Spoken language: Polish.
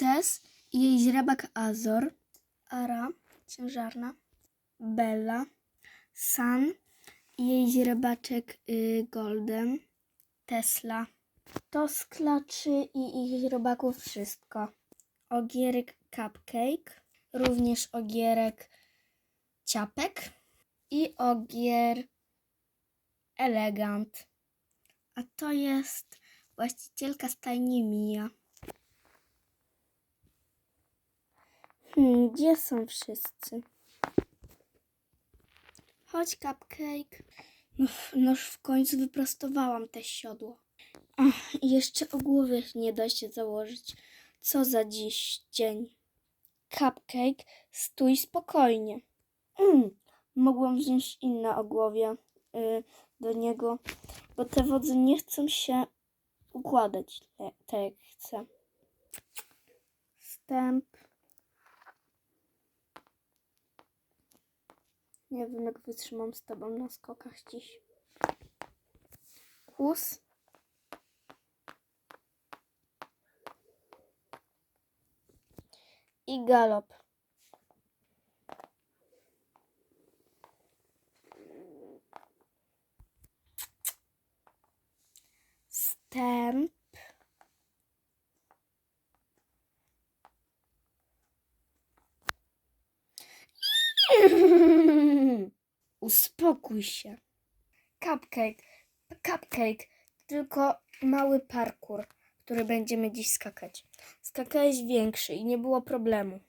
Princess i jej źrebak Azor, Ara, ciężarna, Bella, Sun i jej źrebaczek y, Golden, Tesla. To z klaczy i ich źrebaków wszystko. Ogierek Cupcake, również ogierek Ciapek i ogier Elegant. A to jest właścicielka stajni Mia. Hmm, gdzie są wszyscy? Chodź, cupcake. No, noż w końcu wyprostowałam te siodło. Ach, jeszcze o głowie nie da się założyć. Co za dziś dzień. Cupcake, stój spokojnie. Mm, mogłam wziąć inne ogłowie y, do niego, bo te wodze nie chcą się układać tak jak chcę. Wstęp. Nie wiem, jak wytrzymam z tobą na skokach dziś. Kłus. I galop. Wstęp. Uspokój się. Cupcake, cupcake, tylko mały parkour, który będziemy dziś skakać. Skakałeś większy i nie było problemu.